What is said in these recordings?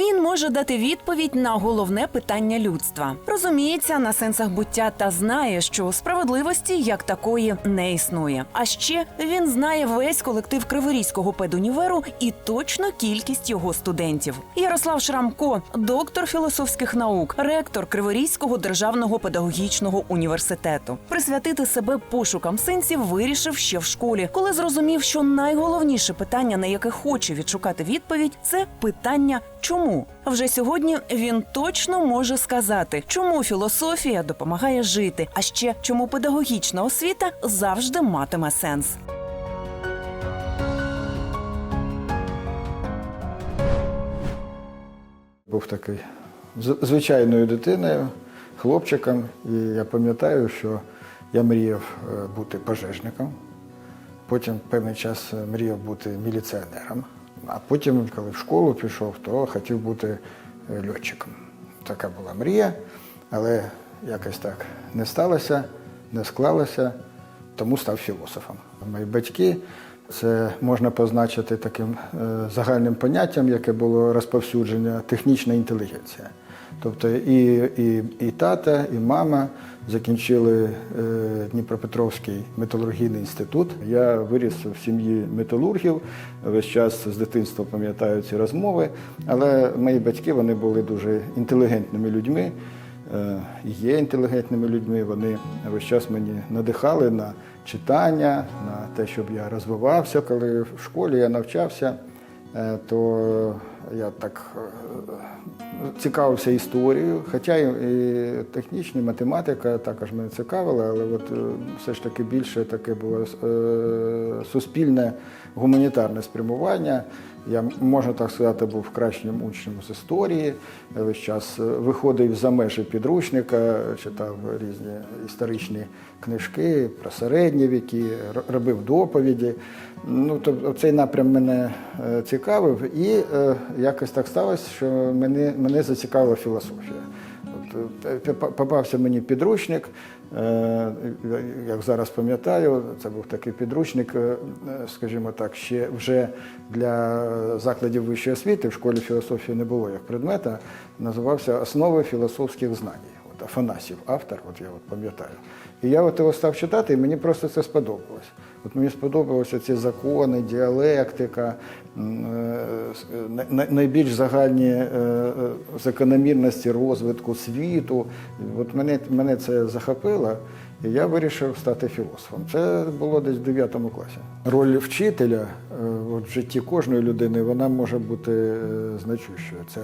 Він може дати відповідь на головне питання людства. Розуміється на сенсах буття та знає, що справедливості як такої не існує. А ще він знає весь колектив Криворізького педуніверу і точно кількість його студентів. Ярослав Шрамко, доктор філософських наук, ректор Криворізького державного педагогічного університету. Присвятити себе пошукам сенсів вирішив ще в школі, коли зрозумів, що найголовніше питання, на яке хоче відшукати відповідь, це питання чому. Вже сьогодні він точно може сказати, чому філософія допомагає жити, а ще чому педагогічна освіта завжди матиме сенс. Був такий звичайною дитиною, хлопчиком, і я пам'ятаю, що я мріяв е, бути пожежником. Потім певний час е, мріяв бути міліціонером. А потім, коли в школу пішов, то хотів бути е, льотчиком. Така була мрія, але якось так не сталося, не склалося, тому став філософом. Мої батьки це можна позначити таким е, загальним поняттям, яке було розповсюдження технічна інтелігенція. Тобто і, і, і тата, і мама закінчили е, Дніпропетровський металургійний інститут. Я виріс в сім'ї металургів. Весь час з дитинства пам'ятаю ці розмови. Але мої батьки вони були дуже інтелігентними людьми, е, є інтелігентними людьми. Вони весь час мені надихали на читання, на те, щоб я розвивався. Коли в школі я навчався, то я так е, цікавився історією, хоча і технічна математика також мене цікавила, але от е, все ж таки більше таке було е, суспільне гуманітарне спрямування. Я можна так сказати, був кращим учнем з історії. Весь час е, виходив за межі підручника, читав різні історичні книжки про середні віки, робив доповіді. Ну, тобто цей напрям мене е, цікавив, і е, якось так сталося, що мене, мене зацікавила філософія. Е, попався мені підручник, як зараз пам'ятаю, це був такий підручник, е, скажімо так, ще вже для закладів вищої освіти, в школі філософії не було як предмета, називався Основи філософських знань. От Афанасів, автор, от я от пам'ятаю. І я от його став читати, і мені просто це сподобалось. От мені сподобалися ці закони, діалектика, е, найбільш загальні е, е, закономірності розвитку світу. От мене, мене це захопило, і я вирішив стати філософом. Це було десь в 9 класі. Роль вчителя е, в житті кожної людини вона може бути е, значущою. Це,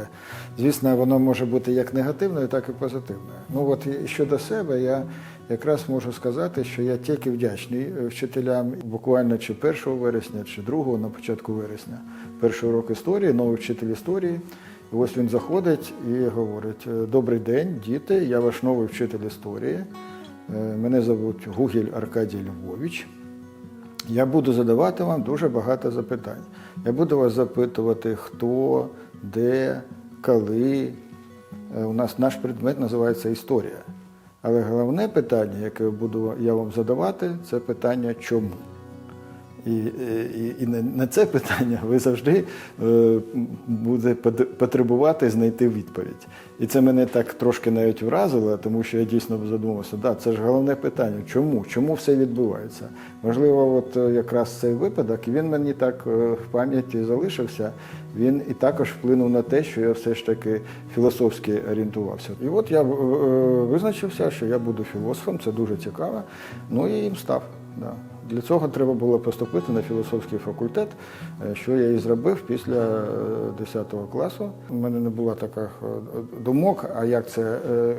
звісно, воно може бути як негативною, так і позитивною. Ну от щодо себе, я якраз можу сказати, що я тільки вдячний е, вчителям буквально чи 1 вересня, чи 2 на початку вересня. Перший урок історії, новий вчитель історії. І ось він заходить і говорить: «Е, Добрий день, діти, я ваш новий вчитель історії. Е, Мене звуть Гугель Аркадій Львович. Я буду задавати вам дуже багато запитань. Я буду вас запитувати, хто, де, коли. Е, У нас наш предмет називається історія. Але головне питання, яке буду я вам задавати, це питання чому. І, і, і на- це питання ви завжди е, буде потребувати знайти відповідь. І це мене так трошки навіть вразило, тому що я дійсно задумався, да, це ж головне питання. Чому? Чому все відбувається? Можливо, от е, якраз цей випадок, і він мені так е, в пам'яті залишився. Він і також вплинув на те, що я все ж таки філософськи орієнтувався. І от я е, визначився, що я буду філософом, це дуже цікаво. Ну і їм став. Да. Для цього треба було поступити на філософський факультет, е, що я і зробив після е, 10 класу. У мене не було таких е, думок, а як це, е,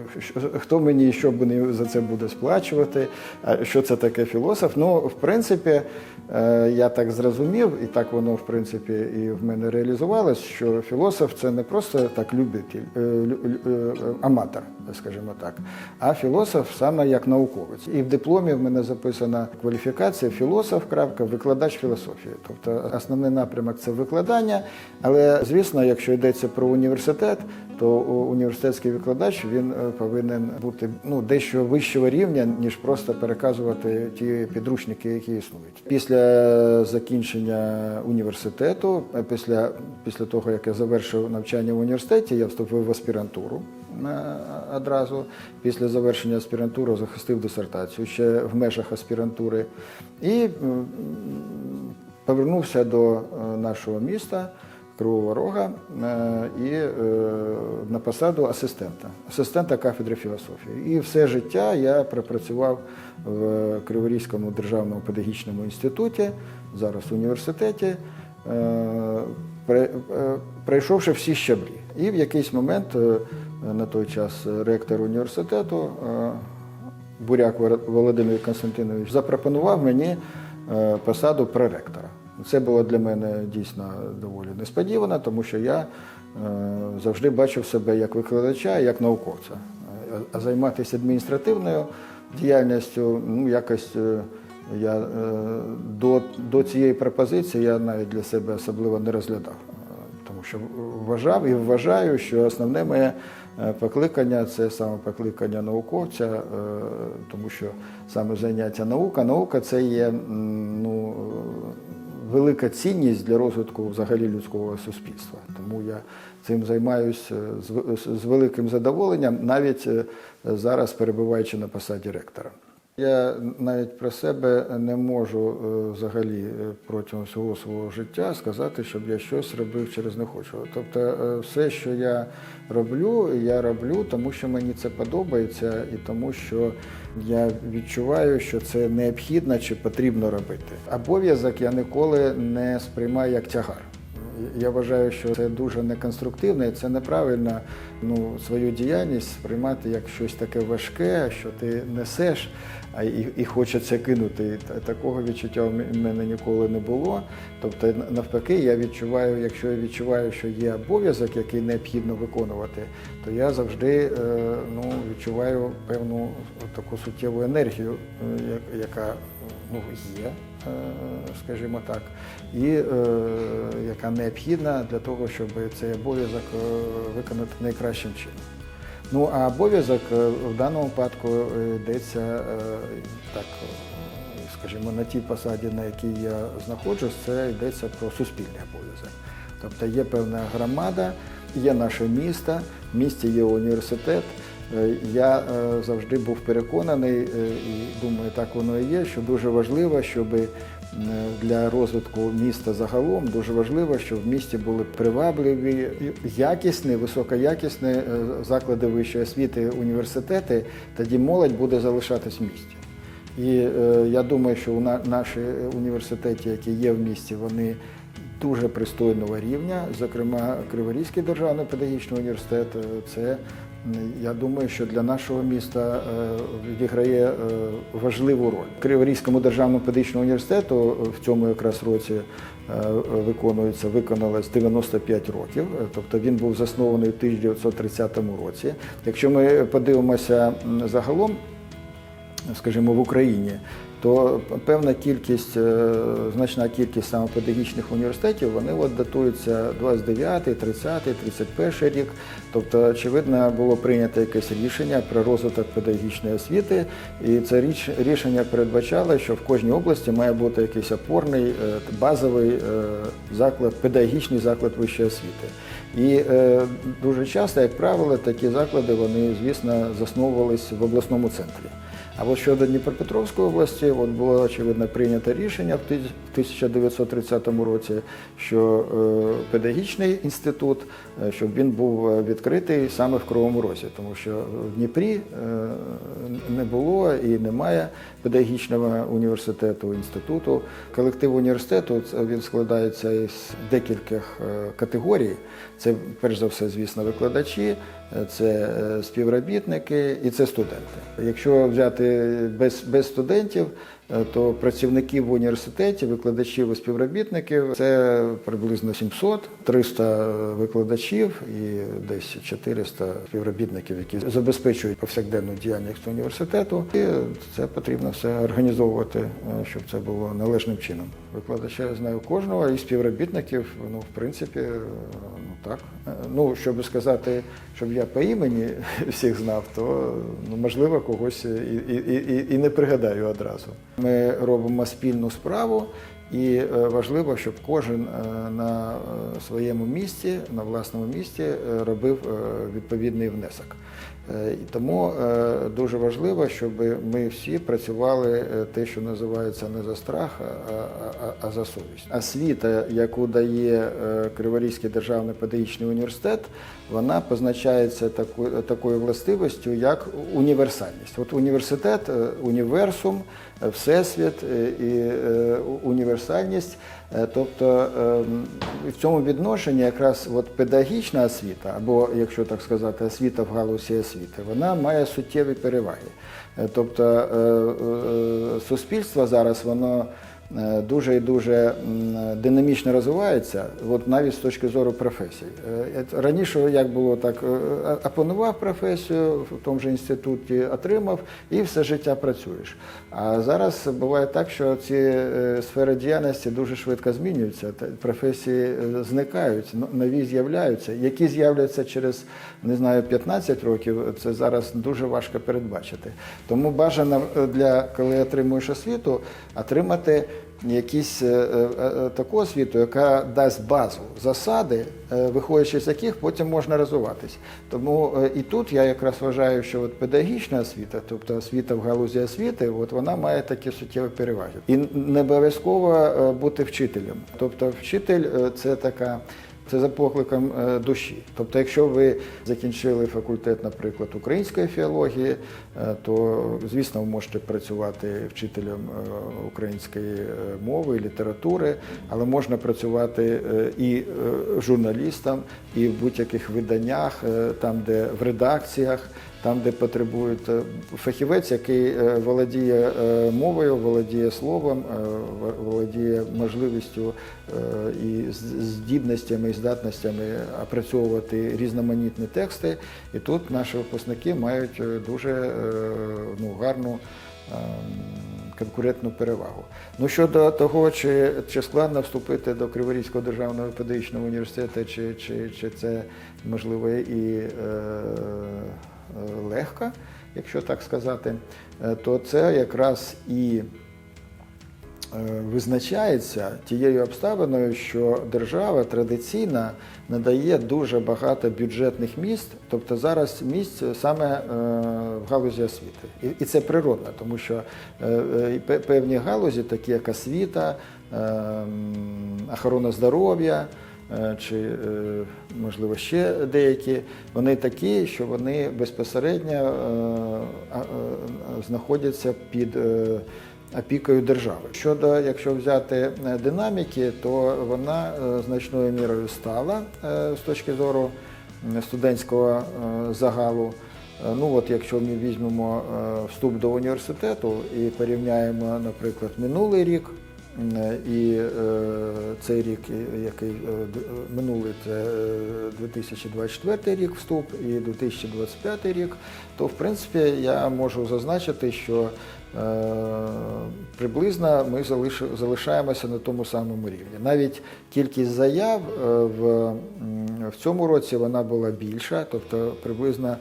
хто мені що за це буде сплачувати, що це таке філософ. Ну, в принципі, е, я так зрозумів, і так воно, в принципі, і в мене реалізувалось, що філософ це не просто так любитель, е, лю- лю- е, аматор, скажімо так, а філософ саме як науковець. І в дипломі в мене записана кваліфікація це філософ, крапка, викладач філософії. Тобто основний напрямок це викладання. Але звісно, якщо йдеться про університет, то університетський викладач він е, повинен бути ну дещо вищого рівня, ніж просто переказувати ті підручники, які існують. Після закінчення університету, е, після, після того як я завершив навчання в університеті, я вступив в аспірантуру одразу. Після завершення аспірантури захистив дисертацію ще в межах аспірантури і повернувся до е, нашого міста. Кривого Рога е, і е, на посаду асистента, асистента кафедри філософії. І все життя я пропрацював в Криворізькому державному педагогічному інституті, зараз в університеті, пройшовши всі щаблі. І в якийсь момент на той час ректор університету е, Буряк Володимир Константинович запропонував мені е, посаду проректора. Це було для мене дійсно доволі несподівано, тому що я е, завжди бачив себе як викладача, як науковця. Е, А займатися адміністративною діяльністю, ну якось е, я е, до, до цієї пропозиції я навіть для себе особливо не розглядав. Е, Тому що вважав і вважаю, що основне моє е, покликання це саме покликання науковця, е, тому що саме заняття наука, наука це є ну, велика цінність для розвитку взагалі людського суспільства. Тому я цим займаюся з, великим задоволенням, навіть е, зараз перебуваючи на посаді ректора. Я навіть про себе не можу е, взагалі е, протягом всього свого життя сказати, щоб я щось робив через не хочу. Тобто, е, все, що я роблю, я роблю, тому що мені це подобається, і тому що я відчуваю, що це необхідно чи потрібно робити. Обов'язок я ніколи не сприймаю як тягар. Я вважаю, що це дуже неконструктивно і це неправильно ну, свою діяльність сприймати як щось таке важке, що ти несеш, і, і хочеться кинути. Такого відчуття в мене ніколи не було. Тобто, навпаки, я відчуваю, якщо я відчуваю, що є обов'язок, який необхідно виконувати, то я завжди е, ну, відчуваю певну таку суттєву енергію, е, яка ну, є, е, скажімо так, і е, яка необхідна для того, щоб цей обов'язок е, виконати найкращим чином. Ну а обов'язок е, в даному випадку е, йдеться е, так, скажімо, на тій посаді, на якій я знаходжусь, це йдеться про суспільний обов'язок. Тобто є певна громада, є наше місто, в місті є університет. Я завжди був переконаний, і думаю, так воно і є, що дуже важливо, щоб е, для розвитку міста загалом дуже важливо, щоб в місті були привабливі, якісні, високоякісні е, заклади вищої освіти, університети. Тоді молодь буде залишатись в місті. І е, я думаю, що у на- наші університети, які є в місті, вони дуже пристойного рівня. Зокрема, Криворізький державний педагогічний університет е, це. Я думаю, що для нашого міста е, відіграє е, важливу роль. Криворізькому державному педагогічному університету е, в цьому якраз році виконується, виконалось 95 років. Тобто він був заснований у 1930 році. Якщо ми подивимося загалом, скажімо, в Україні, то певна кількість, е, значна кількість саме педагогічних університетів, вони от датуються 29, 30, 31 рік. Тобто, очевидно, було прийнято якесь рішення про розвиток педагогічної освіти, і це рішення передбачало, що в кожній області має бути якийсь опорний е, базовий е, заклад, педагогічний заклад вищої освіти. І дуже часто, як правило, такі заклади, вони, звісно, засновувались в обласному центрі. А от щодо Дніпропетровської області, от було очевидно прийнято рішення в 1930 році, що е, педагогічний інститут, е, щоб він був е, відкритий саме в Кривому Розі, тому що в Дніпрі не було і немає педагогічного університету, інституту. Колектив університету він складається із декількох категорій. Це перш за все, звісно, викладачі, це е, співробітники і це студенти. Якщо взяти без, без студентів, то працівників в університеті, викладачів і співробітників це приблизно 700, 300 викладачів і десь 400 співробітників, які забезпечують повсякденну діяльність університету. І це потрібно все організовувати, е, щоб це було належним чином. Викладача я знаю кожного і співробітників, ну, в принципі, е, ну так. Е, Ну, щоб сказати, щоб я по імені всіх знав, то ну, можливо когось і, і, і, і не пригадаю одразу. Ми робимо спільну справу. І е, важливо, щоб кожен е, на е, своєму місці, на власному місці робив відповідний внесок. Тому дуже важливо, щоб ми всі працювали те, що називається не за страх, а, а, а за совість. Освіта, яку дає Криворізький державний педагогічний університет, вона позначається такою властивістю, як універсальність. От університет, універсум, всесвіт е, і е, універсальність. Е, Тобто ем, в цьому відношенні якраз от педагогічна освіта, або, якщо так сказати, освіта в галузі освіти, вона має суттєві переваги. Тобто суспільство зараз воно дуже і дуже динамічно розвивається, от навіть з точки зору професій. Е, е, Раніше як було так, е, опанував професію в тому ж інституті, отримав і все життя працюєш. А зараз буває так, що ці е, сфери діяльності дуже швидко змінюються, професії е, зникають, нові з'являються. Які з'являться через не знаю 15 років, це зараз дуже важко передбачити. Тому бажано е, для коли отримуєш освіту, отримати якісь е, е, е, таку освіту, яка дасть базу, засади, виходячи з яких потім можна розвиватись. Тому і тут я якраз вважаю, що от педагогічна освіта, тобто освіта в галузі освіти, от вона має такі суттєві переваги. І не обов'язково бути вчителем. Тобто, вчитель це така. Це за покликом е, душі. Тобто, якщо ви закінчили факультет, наприклад, української філології, е, то звісно ви можете працювати вчителем е, української мови мови, літератури, але можна працювати і журналістом, і в будь-яких виданнях, там, де в редакціях, там, де потребують е, фахівець, який е, володіє е, мовою, володіє словом, володіє можливістю і здібностями і здатностями опрацьовувати різноманітні тексти. І тут наші випускники мають дуже ну, гарну. ем, Конкурентну перевагу. Ну щодо того, чи, чи складно вступити до Криворізького державного педагогічного університету, чи, чи, чи це можливо і е, е, легко, якщо так сказати, е, то це якраз і е, визначається тією обставиною, що держава традиційно надає дуже багато бюджетних місць, тобто зараз місць саме в галузі освіти. І, це природно, тому що пе- певні галузі, такі як освіта, охорона здоров'я. Е, Чи, е, можливо, ще деякі, вони такі, що вони безпосередньо е, знаходяться під опікою держави. Щодо, якщо взяти динаміки, то вона значною мірою стала з точки зору студентського загалу. Ну от якщо ми візьмемо вступ до університету і порівняємо, наприклад, минулий рік і е, цей рік, який е, е, минулий це е, 2024 рік вступ і 2025 рік, то в принципі я можу зазначити, що е, приблизно ми залиш- залишаємося на тому самому рівні. Навіть кількість заяв е, в, цьому році вона була більша, тобто приблизно е,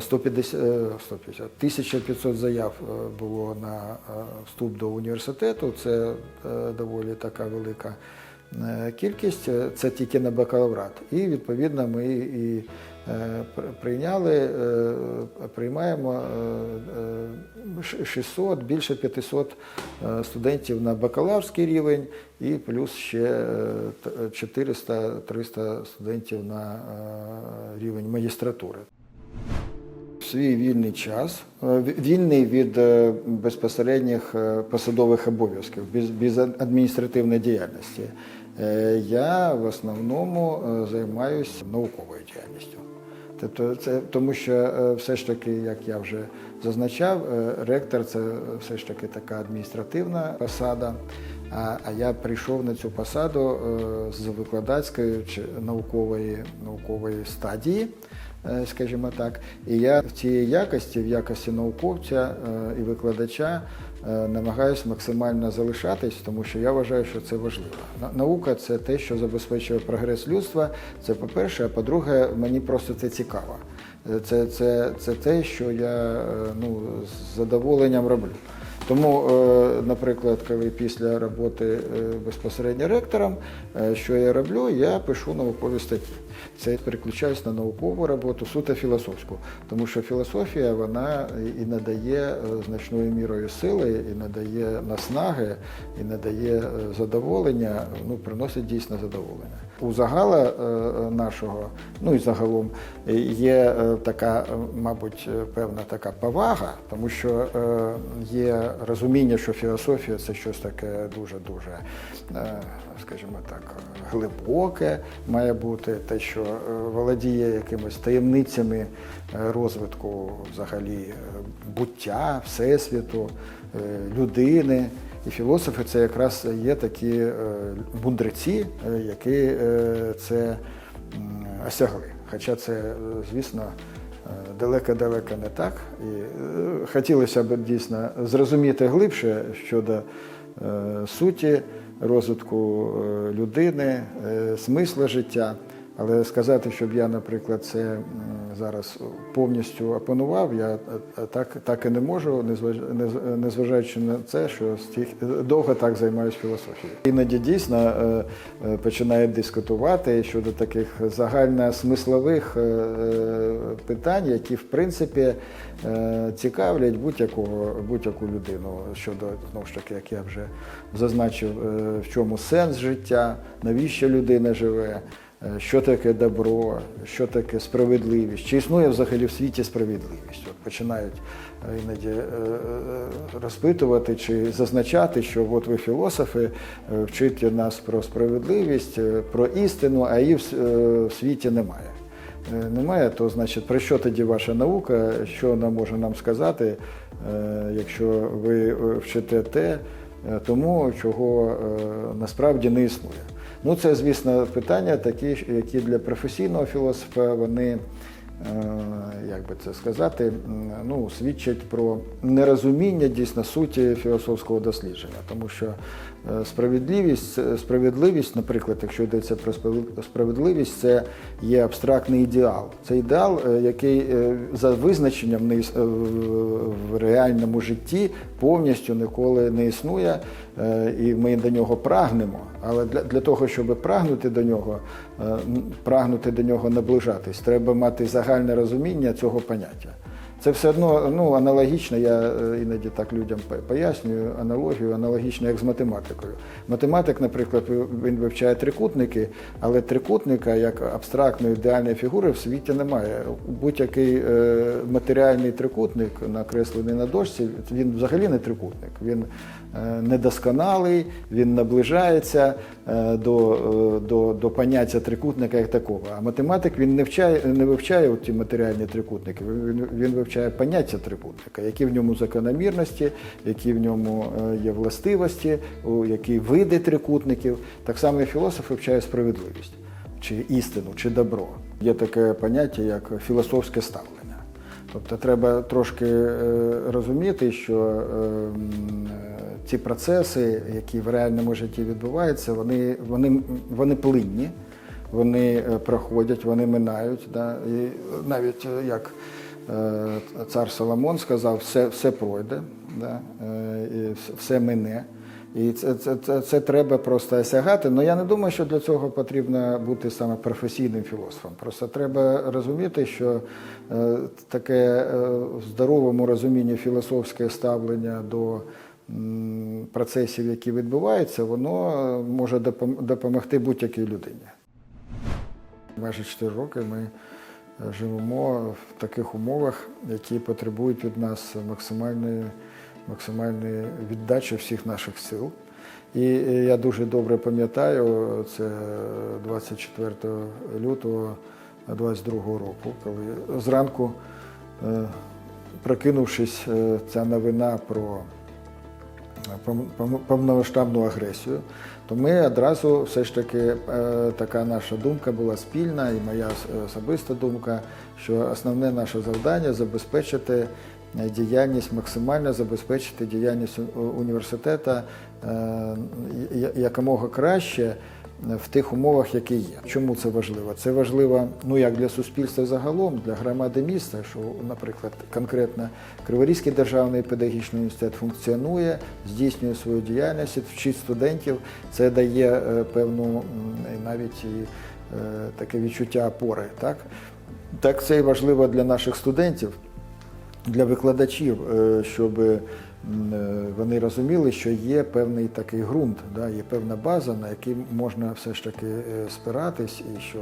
150, е, 150, 1500 заяв е, було на е, вступ до університету. Це е, доволі така велика кількість. Це тільки на бакалаврат. І відповідно ми і пр- прийняли, приймаємо е, е, 600, більше 500 е, студентів на бакалаврський рівень і плюс ще е, 400-300 студентів на рівень магістратури. Свій вільний час, е, вільний від е, безпосередніх е, посадових обов'язків, без, адміністративної діяльності, я в основному займаюся науковою діяльністю. Тобто це тому, що все ж таки, як я вже зазначав, ректор це все ж таки така адміністративна посада. А, а я прийшов на цю посаду з викладацької чи наукової, наукової стадії, скажімо так. І я в цій якості, в якості науковця е, і викладача, е, намагаюся максимально залишатись, тому що я вважаю, що це важливо. На- Наука це те, що забезпечує прогрес людства. Це по-перше, а по-друге, мені просто це цікаво. Е, Це, це, це те, що я е, ну, з задоволенням роблю. Тому, е, наприклад, коли після роботи е, безпосередньо ректором, е, що я роблю, я пишу наукові статті. Це переключаюсь на наукову роботу, суто філософську, тому що філософія вона і надає е, значною мірою сили, і надає наснаги, і надає е, задоволення, ну приносить дійсно задоволення. У загала е, нашого, ну і загалом е, є е, така, мабуть, певна така повага, тому що є розуміння, що філософія це щось таке дуже-дуже, скажімо так, глибоке має бути, те, що володіє якимись таємницями розвитку взагалі буття, всесвіту, людини. І філософи це якраз є такі е, мудреці, е, які е, це осягли. Хоча це, е, звісно, е, далеко-далеко не так. І е, хотілося б дійсно зрозуміти глибше щодо е, суті розвитку е, людини, е, смисла життя. Але сказати, щоб я, наприклад, це зараз повністю опанував, я е, так, так і не можу, незваж- нез- незважаючи на це, що стільки довго так займаюся філософією. Іноді дійсно е, е, починають дискутувати щодо таких загальносмислових е, е, питань, які в принципі е, цікавлять будь-якого будь-яку людину щодо знову ж таки, як я вже зазначив, е, в чому сенс життя, навіщо людина живе. Е, Що таке добро, що таке справедливість? Чи існує взагалі в світі справедливість? От починають е, іноді е, розпитувати чи зазначати, що от ви філософи, вчите нас про справедливість, про істину, а її в світі немає. Немає, то значить, про що тоді ваша наука, що вона може нам сказати, якщо ви вчите те, тому чого насправді не існує. Ну, це, звісно, питання такі, які для професійного філософа вони, е, як би це сказати, ну, свідчать про нерозуміння дійсно суті філософського дослідження. Тому що справедливість, е, справедливість, наприклад, якщо йдеться про справедливість, це є абстрактний ідеал. Це ідеал, е, який е, за визначенням е, в- реальному житті повністю ніколи не існує, е, і ми до нього прагнемо. Але для, для того, щоб прагнути до нього, е, прагнути до нього наближатись, треба мати загальне розуміння цього поняття. Це все одно ну, аналогічно, я е, іноді так людям пояснюю аналогію, аналогічно як з математикою. Математик, наприклад, він вивчає трикутники, але трикутника як абстрактної ідеальної фігури в світі немає. Будь-який е, матеріальний трикутник, накреслений на дошці, він взагалі не трикутник. Він недосконалий, він наближається е, до, е, до, до поняття трикутника як такого. А математик він не вчає, не вивчає ті матеріальні трикутники, він, він вивчає поняття трикутника, які в ньому закономірності, які в ньому е, є властивості, які види трикутників. Так само і філософ вивчає справедливість, чи істину, чи добро. Є таке поняття, як філософське ставлення. Тобто треба трошки е, розуміти, що е, м, е, ці процеси, які в реальному житті відбуваються, вони, вони, вони плинні, вони е, проходять, вони минають. Да? І навіть е, як цар Соломон сказав, все, все пройде, да? і все мине. І це, це, це, це треба просто осягати. Ну я не думаю, що для цього потрібно бути саме професійним філософом. Просто треба розуміти, що е, таке е, в здоровому розумінні філософське ставлення до м, процесів, які відбуваються, воно е, може допомогти будь-якій людині. Майже 4 роки ми е, живемо в таких умовах, які потребують від нас максимальної, максимальної віддачі всіх наших сил. І е, я дуже добре пам'ятаю, це 24 лютого 22-го року, коли зранку, е, прокинувшись, е, ця новина про пов- пов- повномасштабну агресію, то ми одразу все ж таки така наша думка була спільна, і моя особиста думка, що основне наше завдання забезпечити діяльність, максимально забезпечити діяльність університету е, якомога краще в тих умовах, які є. Чому це важливо? Це важливо ну як для суспільства загалом, для громади міста, що, наприклад, конкретно Криворізький державний педагогічний університет функціонує, здійснює свою діяльність, вчить студентів. Це дає е, певну навіть і е, таке відчуття опори. Так? так це і важливо для наших студентів для викладачів, е, щоб е, вони розуміли, що є певний такий ґрунт, да, є певна база, на якій можна все ж таки е, спиратись, і що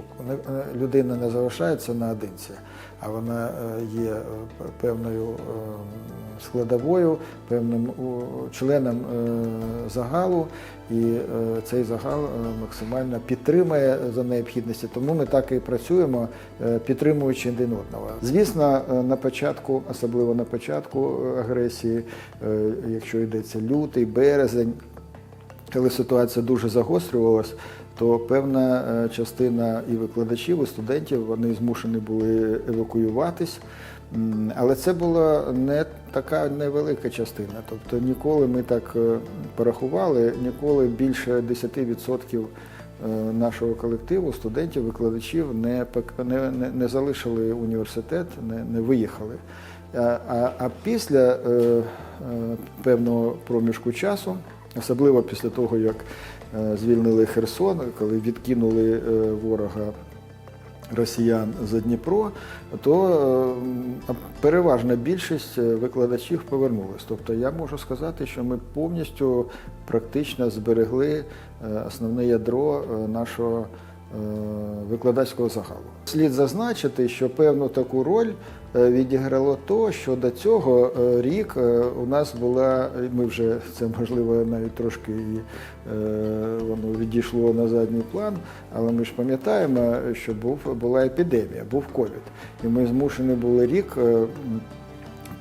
людина не залишається наодинці, а вона є певною складовою, певним членом е, загалу, і е, цей загал е, максимально підтримує за необхідності. Тому ми так і працюємо, підтримуючи один одного. Звісно, на початку, особливо на початку агресії, якщо йдеться лютий, березень, коли ситуація дуже загострювалась, то певна частина і викладачів, і студентів вони змушені були евакуюватись. Але це була не така невелика частина. Тобто ніколи ми так е, порахували, ніколи більше 10% е, нашого колективу, студентів, викладачів не, не, не, залишили університет, не, не виїхали. А, а, а після е, е, певного проміжку часу, особливо після того, як звільнили Херсон, коли відкинули ворога росіян за Дніпро, то е, переважна більшість е, викладачів повернулись. Тобто я можу сказати, що ми повністю практично зберегли е, основне ядро нашого викладацького загалу. Слід зазначити, що певну таку роль е, відіграло то, що до цього е, рік е, у нас була, ми вже це можливо навіть трошки і е, воно відійшло на задній план, але ми ж пам'ятаємо, що був, була епідемія, був ковід. І ми змушені були рік е,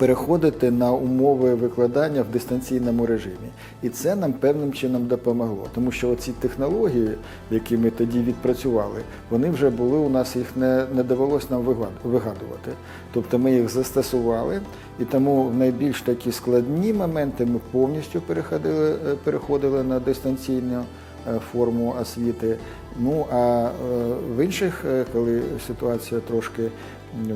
переходити на умови викладання в дистанційному режимі. І це нам певним чином допомогло, тому що ці технології, які ми тоді відпрацювали, вони вже були у нас, їх не, не довелось нам вигадувати. Тобто ми їх застосували, і тому в найбільш такі складні моменти ми повністю переходили, е, переходили на дистанційну е, форму освіти. Ну а е, в інших, коли ситуація трошки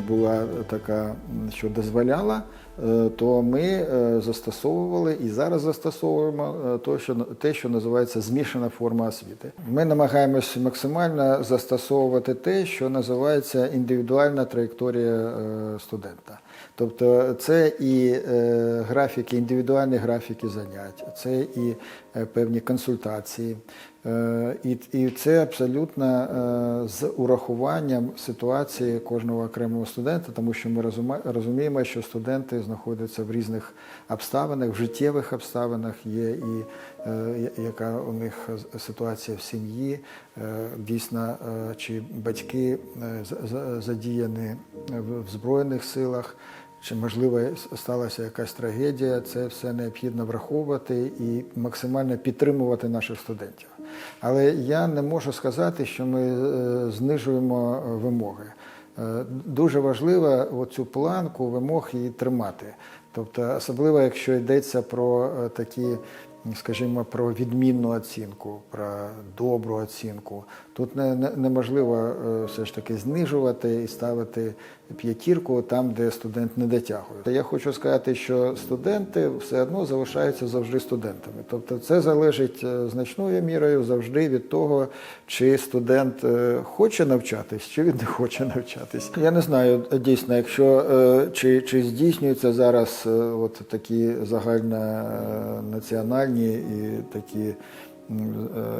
була така, що дозволяла, е, то ми е, застосовували і зараз застосовуємо е, то, що те, що називається змішана форма освіти. Ми намагаємось максимально застосовувати те, що називається індивідуальна траєкторія е, студента. Тобто це і графіки, індивідуальні графіки занять, це і певні консультації. Е, І, і це абсолютно е, з урахуванням ситуації кожного окремого студента, тому що ми розуміємо, що студенти знаходяться в різних обставинах, в життєвих обставинах є і е, яка у них ситуація в сім'ї, дійсно, чи батьки за- за- задіяні в Збройних силах. Чи можливо сталася якась трагедія, це все необхідно враховувати і максимально підтримувати наших студентів. Але я не можу сказати, що ми е, знижуємо е, вимоги. Е, Дуже важливо цю планку вимог і тримати. Тобто, особливо якщо йдеться про такі, скажімо, про відмінну оцінку, про добру оцінку. Тут не, не- неможливо е, все ж таки знижувати і ставити п'ятірку там, де студент не дотягує. Я хочу сказати, що студенти все одно залишаються завжди студентами. Тобто це залежить е, значною мірою завжди від того, чи студент е, хоче навчатись, чи він не хоче навчатись. Я не знаю дійсно, якщо чи, чи здійснюються зараз от такі загальнонаціональні і такі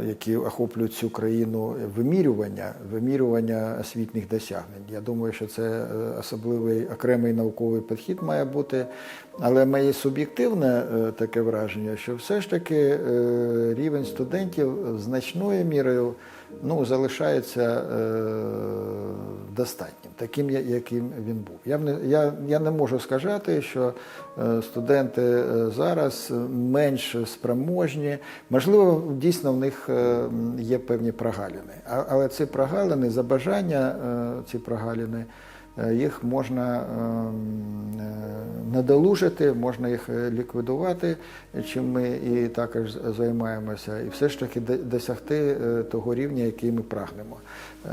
які охоплюють цю країну вимірювання, вимірювання освітніх досягнень. Я думаю, що це е, особливий окремий науковий підхід має бути. Але моє суб'єктивне е, таке враження, що все ж таки е, рівень студентів значною мірою ну, залишається е, достатнім, таким, яким він був. Я, не, я, я не можу сказати, що е, студенти е, зараз менш спроможні. Можливо, дійсно в них е, є певні прогалини. Але ці прогалини, за бажання ці прогалини, е, їх можна ем, е, надолужити, можна їх е, ліквідувати, чим ми і також займаємося, і все ж таки досягти е, того рівня, який ми прагнемо. Е,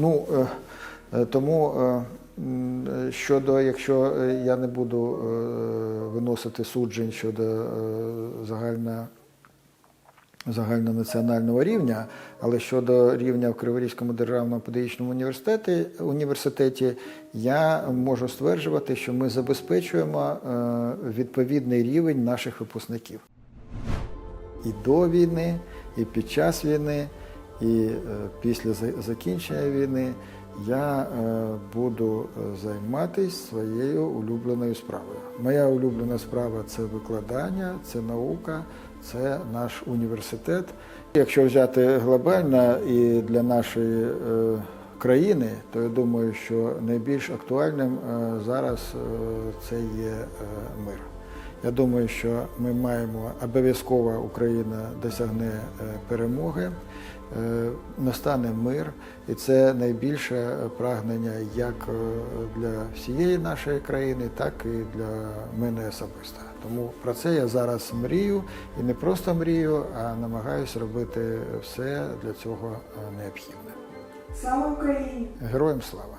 Ну, е, е, тому е, е, щодо, якщо е, я не буду е, виносити суджень щодо е, загальна загальнонаціонального рівня, але щодо рівня в Криворізькому державному педагогічному університеті, університеті я можу стверджувати, що ми забезпечуємо е, відповідний рівень наших випускників. І до війни, і під час війни, і е, після закінчення війни я е, буду займатися своєю улюбленою справою. Моя улюблена справа це викладання, це наука, це наш університет. Якщо взяти глобально і для нашої е, країни, то я думаю, що найбільш актуальним е, зараз е, це є мир. Я думаю, що ми маємо обов'язково Україна досягне перемоги, настане мир, і це найбільше прагнення як для всієї нашої країни, так і для мене особисто. Тому про це я зараз мрію і не просто мрію, а намагаюся робити все для цього е, необхідне. Слава Україні! Героям слава!